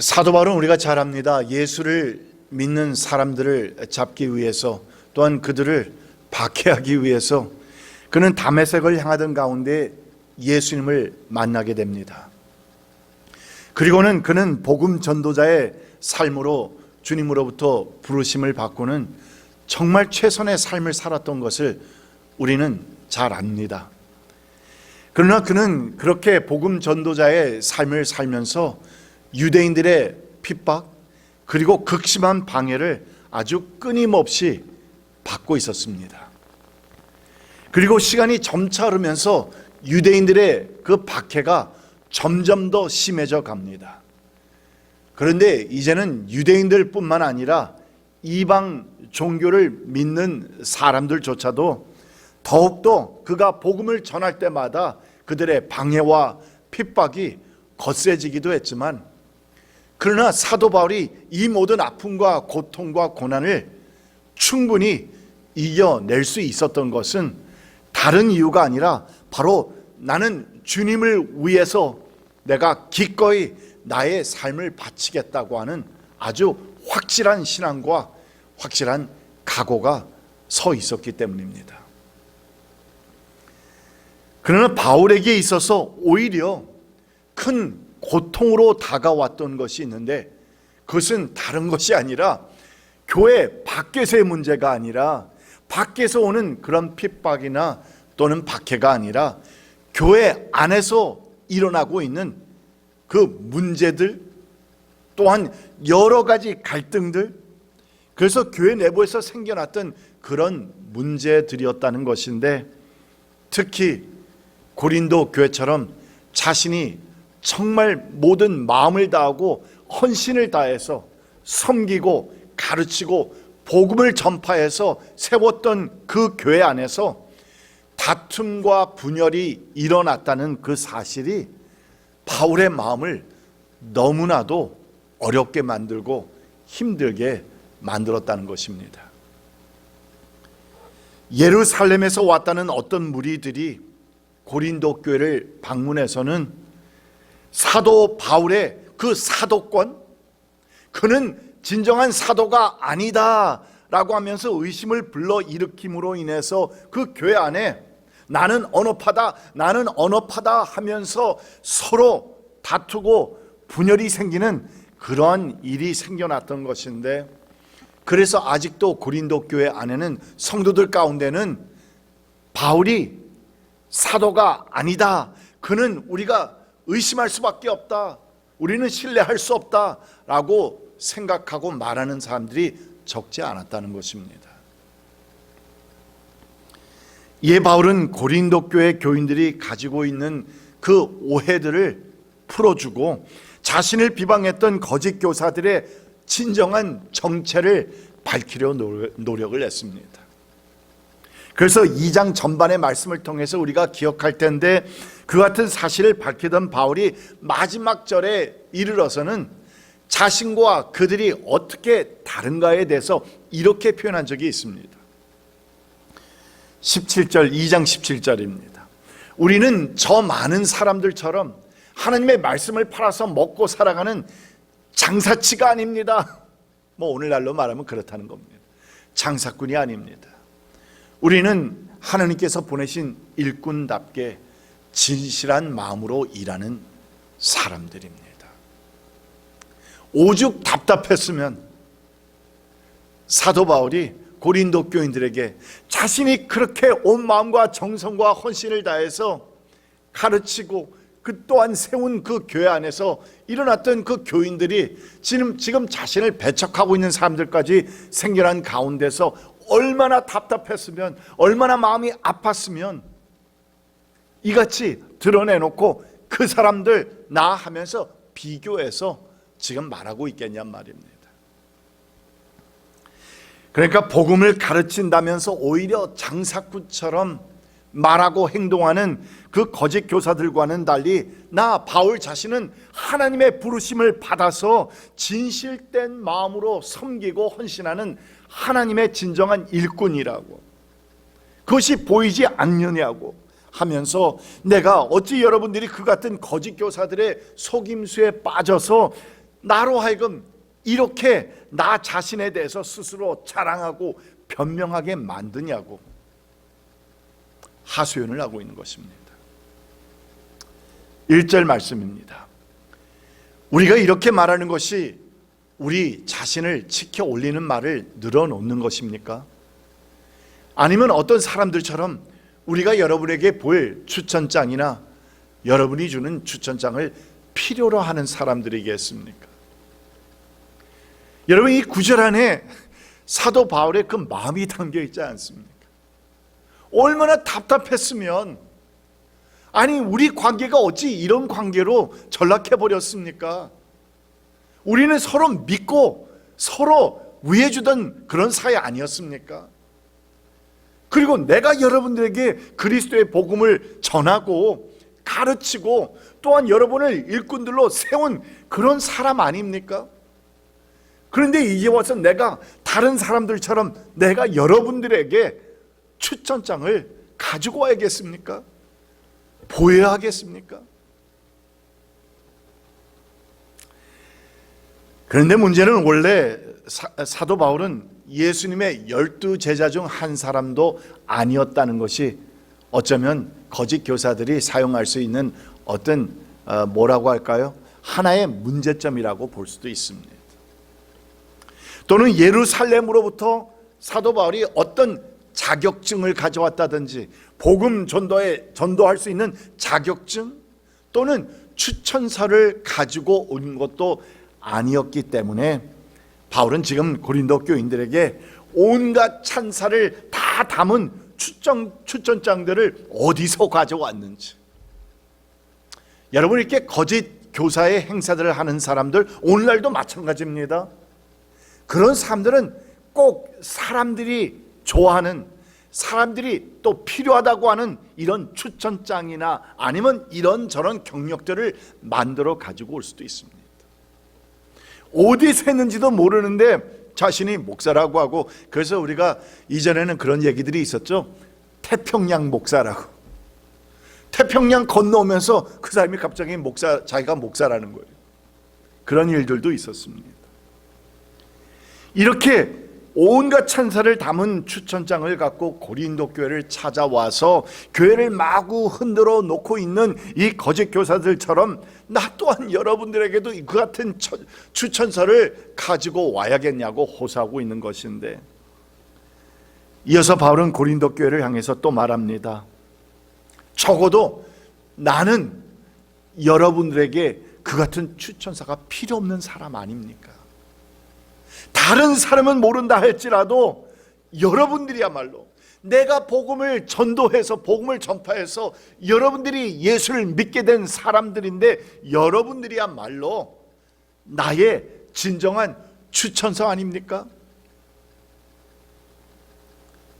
사도 바울은 우리가 잘 압니다. 예수를 믿는 사람들을 잡기 위해서 또한 그들을 박해하기 위해서 그는 담에색을 향하던 가운데 예수님을 만나게 됩니다. 그리고는 그는 복음 전도자의 삶으로 주님으로부터 부르심을 받고는 정말 최선의 삶을 살았던 것을 우리는 잘 압니다. 그러나 그는 그렇게 복음 전도자의 삶을 살면서 유대인들의 핍박 그리고 극심한 방해를 아주 끊임없이 받고 있었습니다. 그리고 시간이 점차 흐르면서 유대인들의 그 박해가 점점 더 심해져 갑니다. 그런데 이제는 유대인들 뿐만 아니라 이방 종교를 믿는 사람들조차도 더욱더 그가 복음을 전할 때마다 그들의 방해와 핍박이 거세지기도 했지만 그러나 사도 바울이 이 모든 아픔과 고통과 고난을 충분히 이겨낼 수 있었던 것은 다른 이유가 아니라 바로 나는 주님을 위해서 내가 기꺼이 나의 삶을 바치겠다고 하는 아주 확실한 신앙과 확실한 각오가 서 있었기 때문입니다. 그러나 바울에게 있어서 오히려 큰 고통으로 다가왔던 것이 있는데 그것은 다른 것이 아니라 교회 밖에서의 문제가 아니라 밖에서 오는 그런 핍박이나 또는 박해가 아니라 교회 안에서 일어나고 있는 그 문제들 또한 여러 가지 갈등들 그래서 교회 내부에서 생겨났던 그런 문제들이었다는 것인데 특히 고린도 교회처럼 자신이 정말 모든 마음을 다하고 헌신을 다해서 섬기고 가르치고 복음을 전파해서 세웠던 그 교회 안에서 다툼과 분열이 일어났다는 그 사실이 바울의 마음을 너무나도 어렵게 만들고 힘들게 만들었다는 것입니다. 예루살렘에서 왔다는 어떤 무리들이 고린도 교회를 방문해서는 사도 바울의 그 사도권 그는 진정한 사도가 아니다라고 하면서 의심을 불러 일으킴으로 인해서 그 교회 안에 나는 언어파다 나는 언어파다 하면서 서로 다투고 분열이 생기는 그러한 일이 생겨났던 것인데 그래서 아직도 고린도 교회 안에는 성도들 가운데는 바울이 사도가 아니다. 그는 우리가 의심할 수밖에 없다. 우리는 신뢰할 수 없다 라고 생각하고 말하는 사람들이 적지 않았다는 것입니다. 이에 바울은 고린도 교회 교인들이 가지고 있는 그 오해들을 풀어주고 자신을 비방했던 거짓 교사들의 진정한 정체를 밝히려 노력을 했습니다. 그래서 2장 전반의 말씀을 통해서 우리가 기억할 텐데 그 같은 사실을 밝히던 바울이 마지막 절에 이르러서는 자신과 그들이 어떻게 다른가에 대해서 이렇게 표현한 적이 있습니다. 17절, 2장 17절입니다. 우리는 저 많은 사람들처럼 하나님의 말씀을 팔아서 먹고 살아가는 장사치가 아닙니다. 뭐 오늘날로 말하면 그렇다는 겁니다. 장사꾼이 아닙니다. 우리는 하나님께서 보내신 일꾼답게 진실한 마음으로 일하는 사람들입니다. 오죽 답답했으면 사도 바울이 고린도 교인들에게 자신이 그렇게 온 마음과 정성과 헌신을 다해서 가르치고 그 또한 세운 그 교회 안에서 일어났던 그 교인들이 지금 지금 자신을 배척하고 있는 사람들까지 생겨난 가운데서 얼마나 답답했으면 얼마나 마음이 아팠으면 이같이 드러내놓고 그 사람들 나 하면서 비교해서 지금 말하고 있겠냔 말입니다. 그러니까 복음을 가르친다면서 오히려 장사꾼처럼 말하고 행동하는 그 거짓 교사들과는 달리 나 바울 자신은 하나님의 부르심을 받아서 진실된 마음으로 섬기고 헌신하는 하나님의 진정한 일꾼이라고. 그것이 보이지 않느냐고 하면서 내가 어찌 여러분들이 그 같은 거짓 교사들의 속임수에 빠져서 나로 하여금 이렇게 나 자신에 대해서 스스로 자랑하고 변명하게 만드냐고 하소연을 하고 있는 것입니다. 1절 말씀입니다. 우리가 이렇게 말하는 것이 우리 자신을 지켜 올리는 말을 늘어놓는 것입니까? 아니면 어떤 사람들처럼 우리가 여러분에게 볼 추천장이나 여러분이 주는 추천장을 필요로 하는 사람들이겠습니까? 여러분 이 구절 안에 사도 바울의 그 마음이 담겨 있지 않습니까? 얼마나 답답했으면 아니 우리 관계가 어찌 이런 관계로 전락해 버렸습니까? 우리는 서로 믿고 서로 위해 주던 그런 사이 아니었습니까? 그리고 내가 여러분들에게 그리스도의 복음을 전하고 가르치고 또한 여러분을 일꾼들로 세운 그런 사람 아닙니까? 그런데 이제 와서 내가 다른 사람들처럼 내가 여러분들에게 추천장을 가지고 와야겠습니까? 보여야 하겠습니까? 그런데 문제는 원래 사, 사도 바울은 예수님의 열두 제자 중 한 사람도 아니었다는 것이 어쩌면 거짓 교사들이 사용할 수 있는 어떤 어, 뭐라고 할까요? 하나의 문제점이라고 볼 수도 있습니다. 또는 예루살렘으로부터 사도 바울이 어떤 자격증을 가져왔다든지 복음 전도에 전도할 수 있는 자격증 또는 추천서를 가지고 온 것도 아니었기 때문에 바울은 지금 고린도 교인들에게 온갖 찬사를 다 담은 추천 추천장들을 어디서 가져왔는지 여러분 이렇게 거짓 교사의 행사들을 하는 사람들 오늘날도 마찬가지입니다. 그런 사람들은 꼭 사람들이 좋아하는 사람들이 또 필요하다고 하는 이런 추천장이나 아니면 이런 저런 경력들을 만들어 가지고 올 수도 있습니다. 어디서 했는지도 모르는데 자신이 목사라고 하고 그래서 우리가 이전에는 그런 얘기들이 있었죠. 태평양 목사라고. 태평양 건너오면서 그 사람이 갑자기 목사 자기가 목사라는 거예요. 그런 일들도 있었습니다. 이렇게 온갖 찬사를 담은 추천장을 갖고 고린도 교회를 찾아와서 교회를 마구 흔들어 놓고 있는 이 거짓 교사들처럼 나 또한 여러분들에게도 그 같은 추천서를 가지고 와야겠냐고 호소하고 있는 것인데 이어서 바울은 고린도 교회를 향해서 또 말합니다. 적어도 나는 여러분들에게 그 같은 추천사가 필요 없는 사람 아닙니까? 다른 사람은 모른다 할지라도 여러분들이야말로 내가 복음을 전도해서 복음을 전파해서 여러분들이 예수를 믿게 된 사람들인데 여러분들이야말로 나의 진정한 추천서 아닙니까?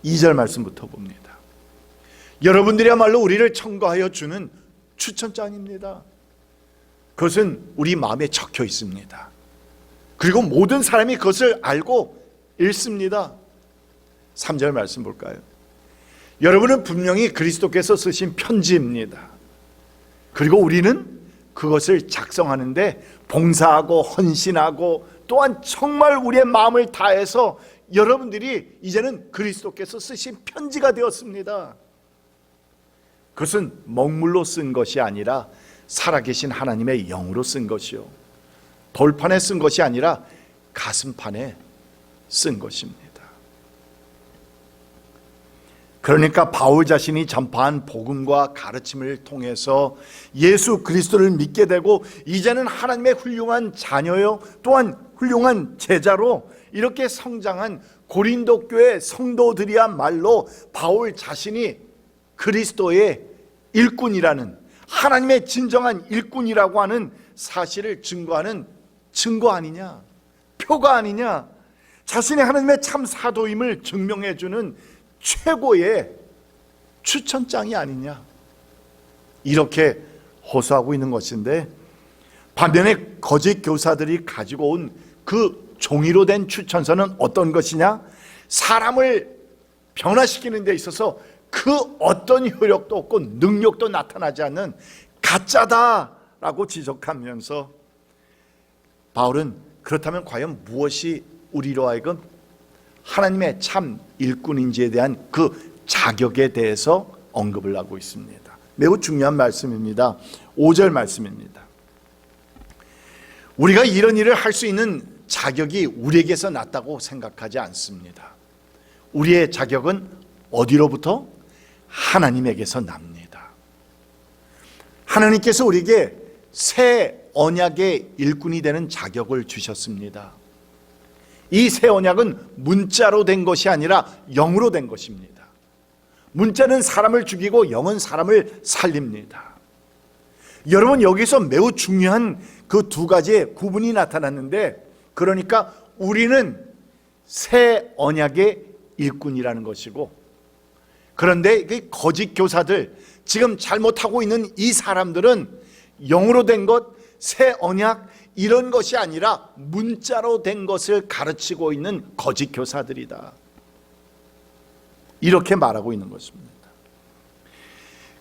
2절 말씀부터 봅니다. 여러분들이야말로 우리를 청구하여 주는 추천장입니다. 그것은 우리 마음에 적혀 있습니다. 그리고 모든 사람이 그것을 알고 읽습니다. 3절 말씀 볼까요? 여러분은 분명히 그리스도께서 쓰신 편지입니다. 그리고 우리는 그것을 작성하는데 봉사하고 헌신하고 또한 정말 우리의 마음을 다해서 여러분들이 이제는 그리스도께서 쓰신 편지가 되었습니다. 그것은 먹물로 쓴 것이 아니라 살아계신 하나님의 영으로 쓴 것이요. 돌판에 쓴 것이 아니라 가슴판에 쓴 것입니다. 그러니까 바울 자신이 전파한 복음과 가르침을 통해서 예수 그리스도를 믿게 되고 이제는 하나님의 훌륭한 자녀요 또한 훌륭한 제자로 이렇게 성장한 고린도 교회 성도들이야말로 바울 자신이 그리스도의 일꾼이라는 하나님의 진정한 일꾼이라고 하는 사실을 증거하는 증거 아니냐? 표가 아니냐? 자신의 하나님의 참 사도임을 증명해 주는 최고의 추천장이 아니냐? 이렇게 호소하고 있는 것인데 반면에 거짓 교사들이 가지고 온 그 종이로 된 추천서는 어떤 것이냐? 사람을 변화시키는 데 있어서 그 어떤 효력도 없고 능력도 나타나지 않는 가짜다라고 지적하면서 바울은 그렇다면 과연 무엇이 우리로 하여금 하나님의 참 일꾼인지에 대한 그 자격에 대해서 언급을 하고 있습니다. 매우 중요한 말씀입니다. 5절 말씀입니다. 우리가 이런 일을 할 수 있는 자격이 우리에게서 났다고 생각하지 않습니다. 우리의 자격은 어디로부터? 하나님에게서 납니다. 하나님께서 우리에게 새 언약의 일꾼이 되는 자격을 주셨습니다. 이 새 언약은 문자로 된 것이 아니라 영으로 된 것입니다. 문자는 사람을 죽이고 영은 사람을 살립니다. 여러분 여기서 매우 중요한 그 두 가지의 구분이 나타났는데 그러니까 우리는 새 언약의 일꾼이라는 것이고 그런데 그 거짓 교사들 지금 잘못하고 있는 이 사람들은 영으로 된 것, 새 언약 이런 것이 아니라 문자로 된 것을 가르치고 있는 거짓 교사들이다. 이렇게 말하고 있는 것입니다.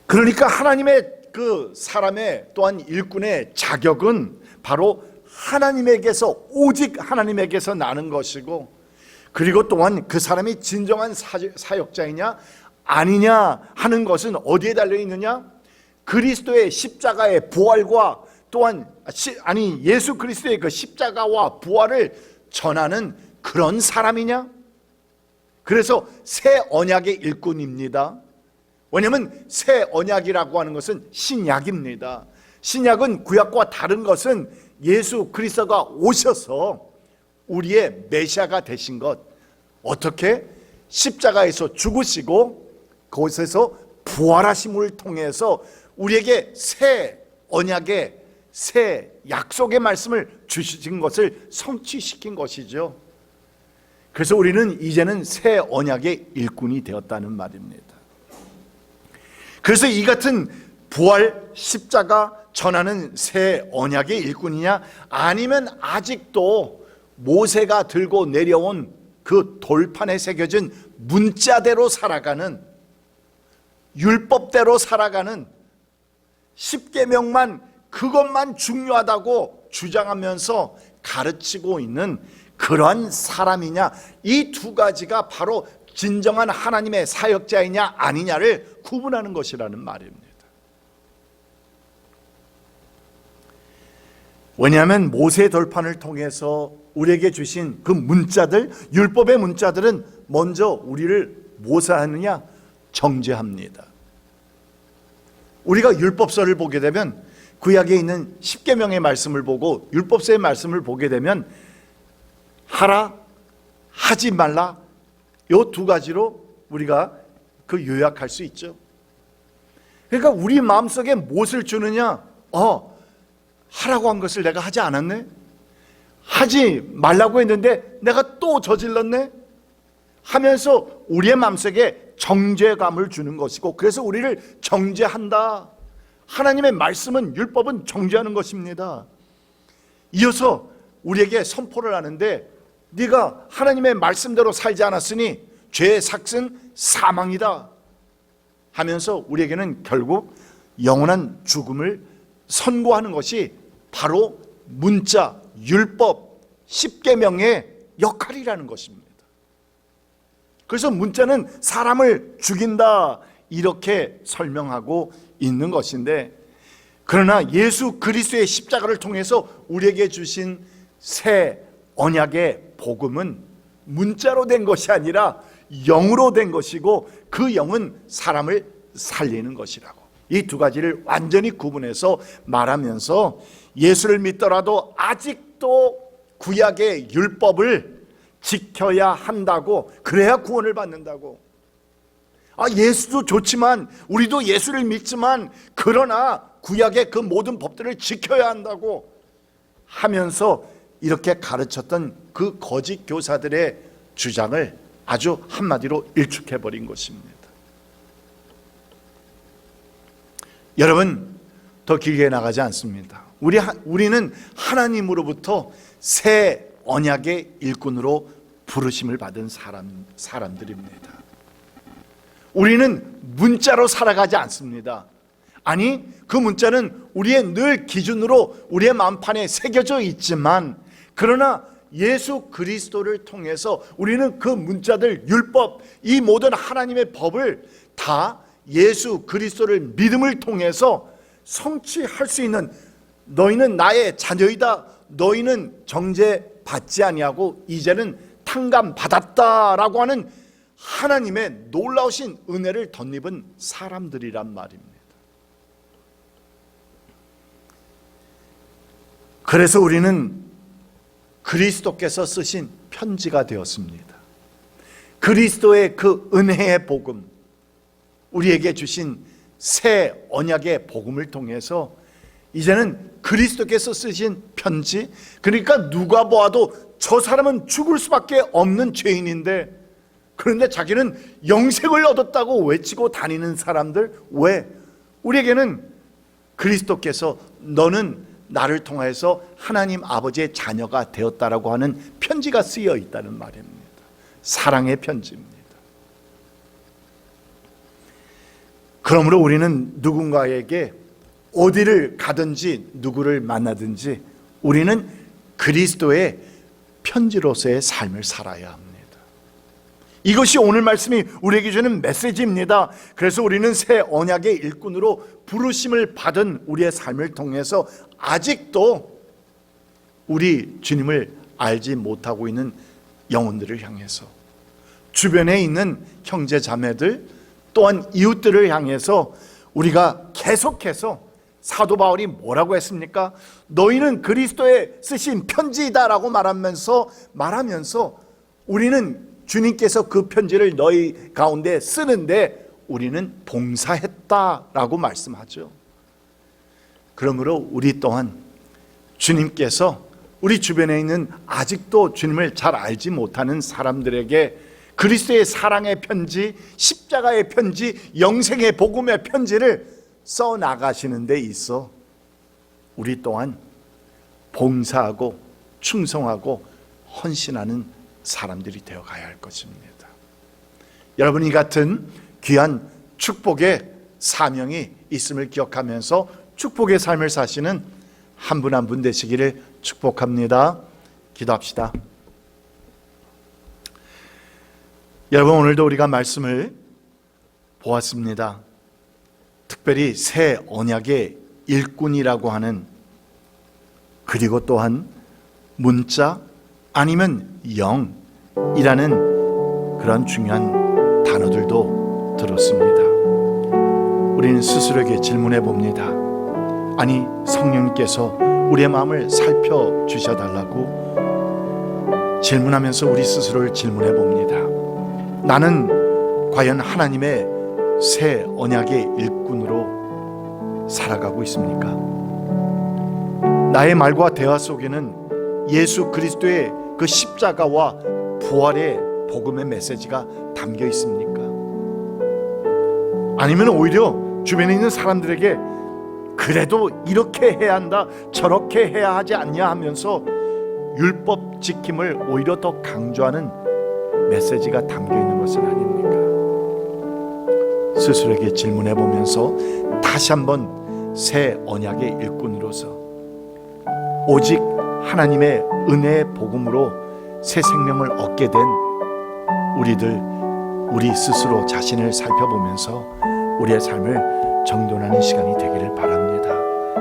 그러니까 하나님의 그 사람의 또한 일꾼의 자격은 바로 하나님에게서 오직 하나님에게서 나는 것이고 그리고 또한 그 사람이 진정한 사- 사역자이냐 아니냐 하는 것은 어디에 달려 있느냐? 그리스도의 십자가의 부활과 또한 시- 아니 예수 그리스도의 그 십자가와 부활을 전하는 그런 사람이냐? 그래서 새 언약의 일꾼입니다. 왜냐하면 새 언약이라고 하는 것은 신약입니다. 신약은 구약과 다른 것은 예수 그리스도가 오셔서 우리의 메시아가 되신 것 어떻게 십자가에서 죽으시고 그곳에서 부활하심을 통해서 우리에게 새 언약의 새 약속의 말씀을 주신 것을 성취시킨 것이죠. 그래서 우리는 이제는 새 언약의 일꾼이 되었다는 말입니다. 그래서 이 같은 부활 십자가 전하는 새 언약의 일꾼이냐 아니면 아직도 모세가 들고 내려온 그 돌판에 새겨진 문자대로 살아가는 율법대로 살아가는 십계명만 그것만 중요하다고 주장하면서 가르치고 있는 그러한 사람이냐 이 두 가지가 바로 진정한 하나님의 사역자이냐 아니냐를 구분하는 것이라는 말입니다. 왜냐하면 모세 돌판을 통해서 우리에게 주신 그 문자들 율법의 문자들은 먼저 우리를 모사하느냐 정죄합니다. 우리가 율법서를 보게 되면 구약에 있는 십계명의 말씀을 보고 율법서의 말씀을 보게 되면 하라 하지 말라 요 두 가지로 우리가 그 요약할 수 있죠. 그러니까 우리 마음속에 무엇을 주느냐? 어, 하라고 한 것을 내가 하지 않았네? 하지 말라고 했는데 내가 또 저질렀네? 하면서 우리의 마음속에 정죄감을 주는 것이고 그래서 우리를 정죄한다. 하나님의 말씀은 율법은 정죄하는 것입니다. 이어서 우리에게 선포를 하는데 네가 하나님의 말씀대로 살지 않았으니 죄의 삭은 사망이다 하면서 우리에게는 결국 영원한 죽음을 선고하는 것이 바로 문자 율법 십계명의 역할이라는 것입니다. 그래서 문자는 사람을 죽인다 이렇게 설명하고 있는 것인데 그러나 예수 그리스도의 십자가를 통해서 우리에게 주신 새 언약의 복음은 문자로 된 것이 아니라 영으로 된 것이고 그 영은 사람을 살리는 것이라고. 이 두 가지를 완전히 구분해서 말하면서 예수를 믿더라도 아직도 구약의 율법을 지켜야 한다고 그래야 구원을 받는다고 아 예수도 좋지만 우리도 예수를 믿지만 그러나 구약의 그 모든 법들을 지켜야 한다고 하면서 이렇게 가르쳤던 그 거짓 교사들의 주장을 아주 한마디로 일축해 버린 것입니다. 여러분 더 길게 나가지 않습니다. 우리 하- 우리는 하나님으로부터 새 언약의 일꾼으로 부르심을 받은 사람 사람들입니다. 우리는 문자로 살아가지 않습니다. 아니, 그 문자는 우리의 늘 기준으로 우리의 마음판에 새겨져 있지만 그러나 예수 그리스도를 통해서 우리는 그 문자들 율법 이 모든 하나님의 법을 다 예수 그리스도를 믿음을 통해서 성취할 수 있는 너희는 나의 자녀이다. 너희는 정죄 받지 아니하고 이제는 탕감 받았다라고 하는 하나님의 놀라우신 은혜를 덧입은 사람들이란 말입니다. 그래서 우리는 그리스도께서 쓰신 편지가 되었습니다. 그리스도의 그 은혜의 복음, 우리에게 주신 새 언약의 복음을 통해서 이제는 그리스도께서 쓰신 편지, 그러니까 누가 보아도 저 사람은 죽을 수밖에 없는 죄인인데, 그런데 자기는 영생을 얻었다고 외치고 다니는 사람들, 왜? 우리에게는 그리스도께서 너는 나를 통하여서 하나님 아버지의 자녀가 되었다라고 하는 편지가 쓰여 있다는 말입니다. 사랑의 편지입니다. 그러므로 우리는 누군가에게 어디를 가든지 누구를 만나든지 우리는 그리스도의 편지로서의 삶을 살아야 합니다. 이것이 오늘 말씀이 우리에게 주는 메시지입니다. 그래서 우리는 새 언약의 일꾼으로 부르심을 받은 우리의 삶을 통해서 아직도 우리 주님을 알지 못하고 있는 영혼들을 향해서 주변에 있는 형제 자매들 또한 이웃들을 향해서 우리가 계속해서 사도 바울이 뭐라고 했습니까? 너희는 그리스도의 쓰신 편지이다라고 말하면서 말하면서 우리는 주님께서 그 편지를 너희 가운데 쓰는데 우리는 봉사했다라고 말씀하죠. 그러므로 우리 또한 주님께서 우리 주변에 있는 아직도 주님을 잘 알지 못하는 사람들에게 그리스도의 사랑의 편지, 십자가의 편지, 영생의 복음의 편지를 써 나가시는 데 있어 우리 또한 봉사하고 충성하고 헌신하는 사람들이 되어 가야 할 것입니다. 여러분 이 같은 귀한 축복의 사명이 있음을 기억하면서 축복의 삶을 사시는 한 분 한 분 되시기를 축복합니다. 기도합시다. 여러분 오늘도 우리가 말씀을 보았습니다. 특별히 새 언약의 일꾼이라고 하는 그리고 또한 문자 아니면 영이라는 그런 중요한 단어들도 들었습니다. 우리는 스스로에게 질문해 봅니다. 아니 성령님께서 우리의 마음을 살펴 주셔 달라고 질문하면서 우리 스스로를 질문해 봅니다. 나는 과연 하나님의 새 언약의 일꾼으로 살아가고 있습니까? 나의 말과 대화 속에는 예수 그리스도의 그 십자가와 부활의 복음의 메시지가 담겨 있습니까? 아니면 오히려 주변에 있는 사람들에게 그래도 이렇게 해야 한다, 저렇게 해야 하지 않냐 하면서 율법 지킴을 오히려 더 강조하는 메시지가 담겨 있는 것은 아닙니까? 스스로에게 질문해 보면서 다시 한번 새 언약의 일꾼으로서 오직 하나님의 은혜의 복음으로 새 생명을 얻게 된 우리들 우리 스스로 자신을 살펴보면서 우리의 삶을 정돈하는 시간이 되기를.